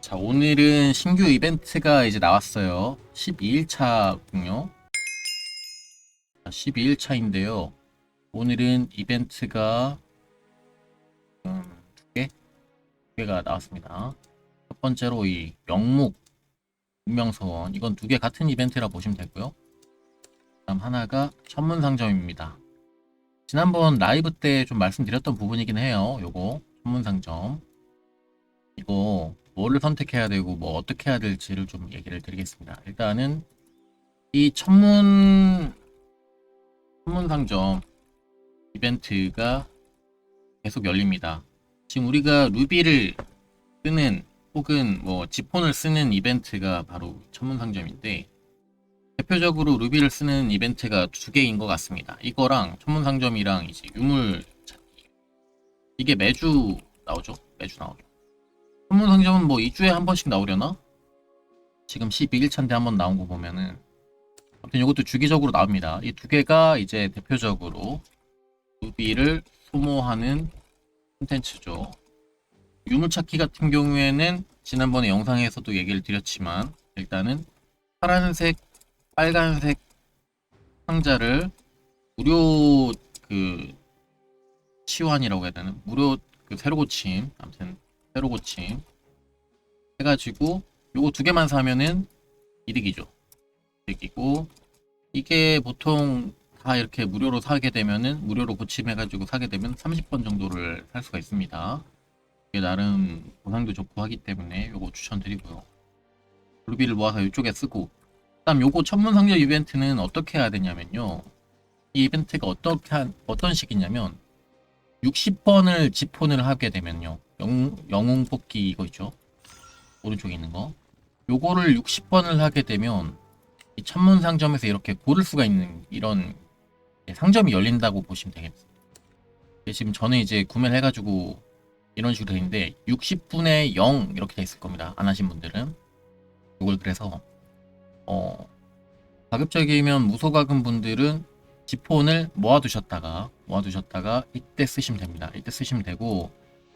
자, 오늘은 신규 이벤트가 이제 나왔어요. 12일차군요. 12일차인데요. 오늘은 이벤트가 음, 두 개? 두 개가 나왔습니다. 첫 번째로 이 영묵 운명서원 이건 두 개 같은 이벤트라 보시면 되고요. 다음 하나가 천문상점입니다. 지난번 라이브 때 좀 말씀드렸던 부분이긴 해요. 요거 천문상점 이거 뭐를 선택해야 되고 뭐 어떻게 해야 될지를 좀 얘기를 드리겠습니다. 일단은 이 천문 천문 상점 이벤트가 계속 열립니다. 지금 우리가 루비를 쓰는 혹은 뭐 지폰을 쓰는 이벤트가 바로 천문 상점인데 대표적으로 루비를 쓰는 이벤트가 두 개인 것 같습니다. 이거랑 천문 상점이랑 이제 유물 찾기 이게 매주 나오죠. 매주 나오죠. 천문상점은 뭐 2주에 한 번씩 나오려나? 지금 12일차인데 한 번 나온 거 보면은 아무튼 이것도 주기적으로 나옵니다. 이 두 개가 이제 대표적으로 루비를 소모하는 콘텐츠죠. 유물찾기 같은 경우에는 지난번에 영상에서도 얘기를 드렸지만 일단은 파란색, 빨간색 상자를 무료 그 치환이라고 해야 되나? 무료 그 새로 고침 아무튼 새로 고침 해가지고 요거 두 개만 사면은 이득이죠. 이득이고 이게 보통 다 이렇게 무료로 사게 되면은 무료로 고침해가지고 사게 되면 30번 정도를 살 수가 있습니다. 이게 나름 보상도 좋고 하기 때문에 요거 추천드리고요. 루비를 모아서 이쪽에 쓰고 그다음 요거 천문상자 이벤트는 어떻게 해야 되냐면요. 이 이벤트가 어떻게 한, 어떤 식이냐면 60번을 지폰을 하게 되면요. 영, 영웅 뽑기 이거 있죠. 오른쪽에 있는 거. 요거를 60번을 하게 되면 이 천문 상점에서 이렇게 고를 수가 있는 이런 상점이 열린다고 보시면 되겠습니다. 지금 저는 이제 구매를 해가지고 이런 식으로 돼 있는데 60분의 0 이렇게 돼 있을 겁니다. 안 하신 분들은 이걸 그래서 어 가급적이면 무소가금 분들은 지폰을 모아두셨다가 모아두셨다가 이때 쓰시면 됩니다. 이때 쓰시면 되고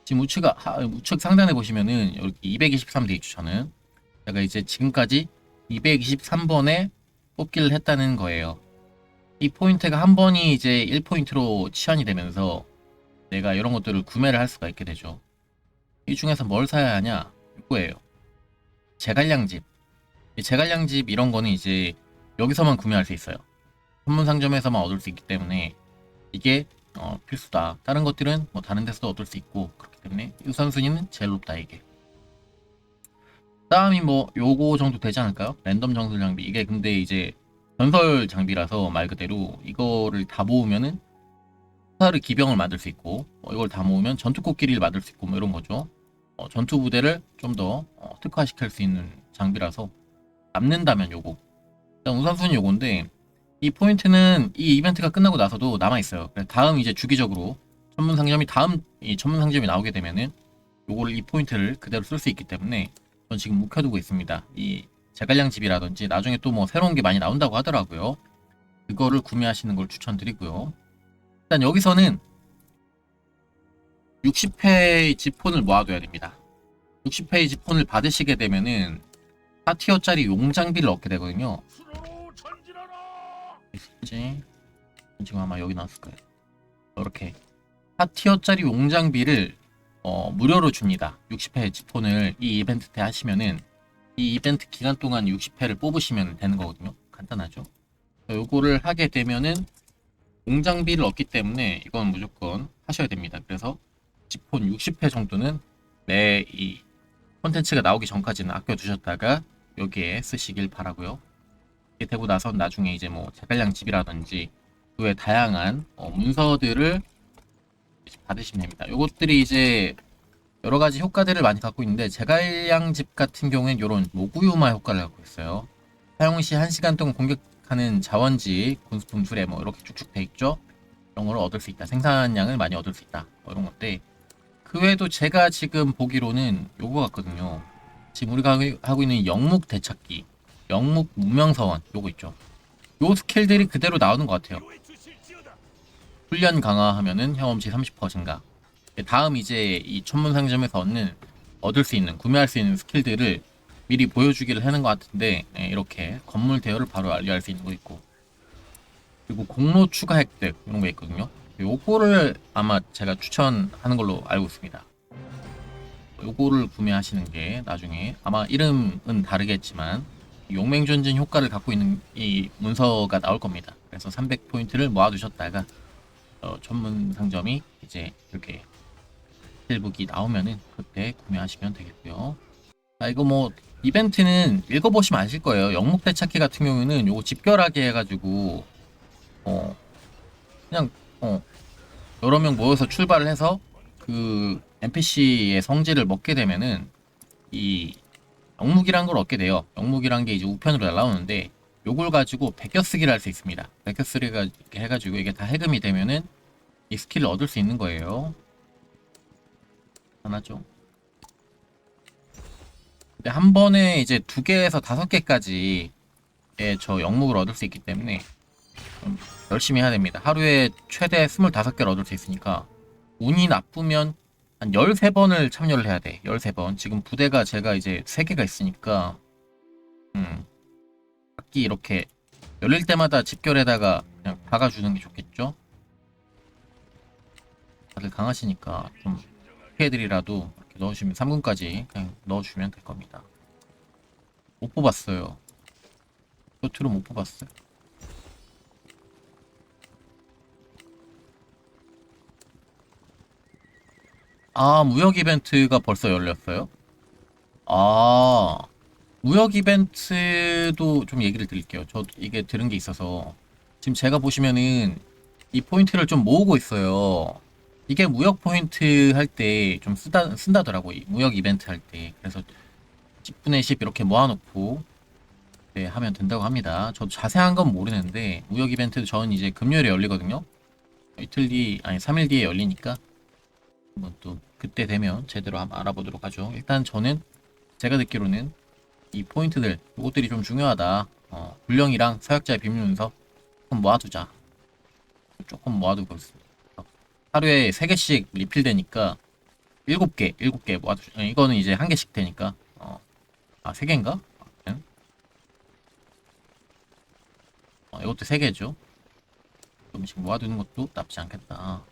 지금 우측 하, 우측 상단에 보시면은 여기 223돼 있죠. 저는 제가 이제 지금까지 223번에 뽑기를 했다는 거예요. 이 포인트가 한 번이 이제 1포인트로 치환이 되면서 내가 이런 것들을 구매를 할 수가 있게 되죠. 이 중에서 뭘 사야 하냐? 이거예요. 제갈량집. 이 제갈량집 이런 거는 이제 여기서만 구매할 수 있어요. 선문 상점에서만 얻을 수 있기 때문에 이게 어, 필수다. 다른 것들은 뭐 다른 데서도 얻을 수 있고 그렇기 때문에 우선순위는 제일 높다 이게. 다음이 뭐 요거 정도 되지 않을까요? 랜덤 정술 장비 이게 근데 이제 전설 장비라서 말 그대로 이거를 다 모으면은 스타르 기병을 만들 수 있고 어, 이걸 다 모으면 전투 코끼리를 만들 수 있고 뭐 이런 거죠. 어, 전투 부대를 좀더 어, 특화시킬 수 있는 장비라서 남는다면 요거. 일단 우선순위 요건데 이 포인트는 이 이벤트가 끝나고 나서도 남아 있어요. 그래서 다음 이제 주기적으로 천문 상점이 다음 이 천문 상점이 나오게 되면은 요거를 이 포인트를 그대로 쓸 수 있기 때문에 전 지금 묵혀두고 있습니다. 이 제갈량 집이라든지 나중에 또 뭐 새로운 게 많이 나온다고 하더라고요. 그거를 구매하시는 걸 추천드리고요. 일단 여기서는 60회 지폰을 모아둬야 됩니다. 60회의 지폰을 받으시게 되면은 4티어짜리 용장비를 얻게 되거든요. 있을지 지금 아마 여기 나왔을 거예요. 이렇게 4티어짜리 용장비를 어, 무료로 줍니다. 60회 지폰을 이 이벤트 때 하시면은 이 이벤트 기간 동안 60회를 뽑으시면 되는 거거든요. 간단하죠. 요거를 하게 되면은 용장비를 얻기 때문에 이건 무조건 하셔야 됩니다. 그래서 지폰 60회 정도는 매이 콘텐츠가 나오기 전까지는 아껴 두셨다가 여기에 쓰시길 바라고요. 되고 나서 나중에 이제 뭐 제갈량 집이라든지 그 외 다양한 어, 문서들을 받으시면 됩니다. 요것들이 이제 여러 가지 효과들을 많이 갖고 있는데 제갈량 집 같은 경우엔 이런 모구유마 효과를 갖고 있어요. 사용 시 1시간 동안 공격하는 자원지, 군수품 수레 뭐 이렇게 쭉쭉 돼 있죠. 이런 걸 얻을 수 있다. 생산량을 많이 얻을 수 있다. 뭐 이런 건데 그 외에도 제가 지금 보기로는 요거 같거든요. 지금 우리가 하고- 있는 영묵 대찾기, 영묵 문명서원 요거 있죠. 요 스킬들이 그대로 나오는 것 같아요. 훈련 강화하면은 경험치 30% 증가. 다음 이제 이 천문 상점에서 얻는 얻을 수 있는 구매할 수 있는 스킬들을 미리 보여주기를 하는 것 같은데 예, 이렇게 건물 대여를 바로 알리할 수 있는 거 있고 그리고 공로 추가 획득 이런 거 있거든요. 요거를 아마 제가 추천하는 걸로 알고 있습니다. 요거를 구매하시는 게 나중에 아마 이름은 다르겠지만 용맹전진 효과를 갖고 있는 이 문서가 나올 겁니다. 그래서 300포인트를 모아두셨다가 어, 전문 상점이 이제 이렇게 스킬북이 나오면은 그때 구매하시면 되겠고요. 아 이거 뭐 이벤트는 읽어보시면 아실 거예요. 영목대 찾기 같은 경우는 요거 집결하게 해가지고 어 그냥 어 여러 명 모여서 출발을 해서 그 NPC의 성질을 먹게 되면은 이 영무기란 걸 얻게 돼요. 영무기란 게 이제 우편으로 날라오는데 요걸 가지고 베껴쓰기를 할 수 있습니다. 베껴쓰기가 이렇게 해가지고 이게 다 해금이 되면은 이 스킬을 얻을 수 있는 거예요. 하나죠. 근데 한 번에 이제 두 개에서 다섯 개까지의 저 영목을 얻을 수 있기 때문에 좀 열심히 해야 됩니다. 하루에 최대 25개를 얻을 수 있으니까 운이 나쁘면 한 13번을 참여를 해야 돼. 13번. 지금 부대가 제가 이제 3개가 있으니까 음. 각기 이렇게 열릴 때마다 집결에다가 그냥 박아주는 게 좋겠죠? 다들 강하시니까 좀 피해들이라도 이렇게 넣어주시면 3군까지 그냥 넣어주면 될 겁니다. 못 뽑았어요. 쇼트로 못 뽑았어요. 아, 무역 이벤트가 벌써 열렸어요? 아, 무역 이벤트도 좀 얘기를 드릴게요. 저 이게 들은 게 있어서. 지금 제가 보시면은 이 포인트를 좀 모으고 있어요. 이게 무역 포인트 할 때 좀 쓰다, 쓴다더라고. 이 무역 이벤트 할 때. 그래서 10분의 10 이렇게 모아놓고 네, 하면 된다고 합니다. 저도 자세한 건 모르는데 무역 이벤트 저는 이제 금요일에 열리거든요. 이틀 뒤, 아니 3일 뒤에 열리니까 한번 또 그때 되면 제대로 한번 알아보도록 하죠. 일단 저는 제가 듣기로는 이 포인트들 이것들이 좀 중요하다. 어, 불령이랑 서약자의 비밀 문서 조금 모아두자. 조금 모아두고 있습니다. 하루에 3개씩 리필 되니까 7개, 7개 모아두. 어, 이거는 이제 한 개씩 되니까. 어, 아 3개인가? 어, 이것도 3개죠. 조금씩 모아두는 것도 나쁘지 않겠다.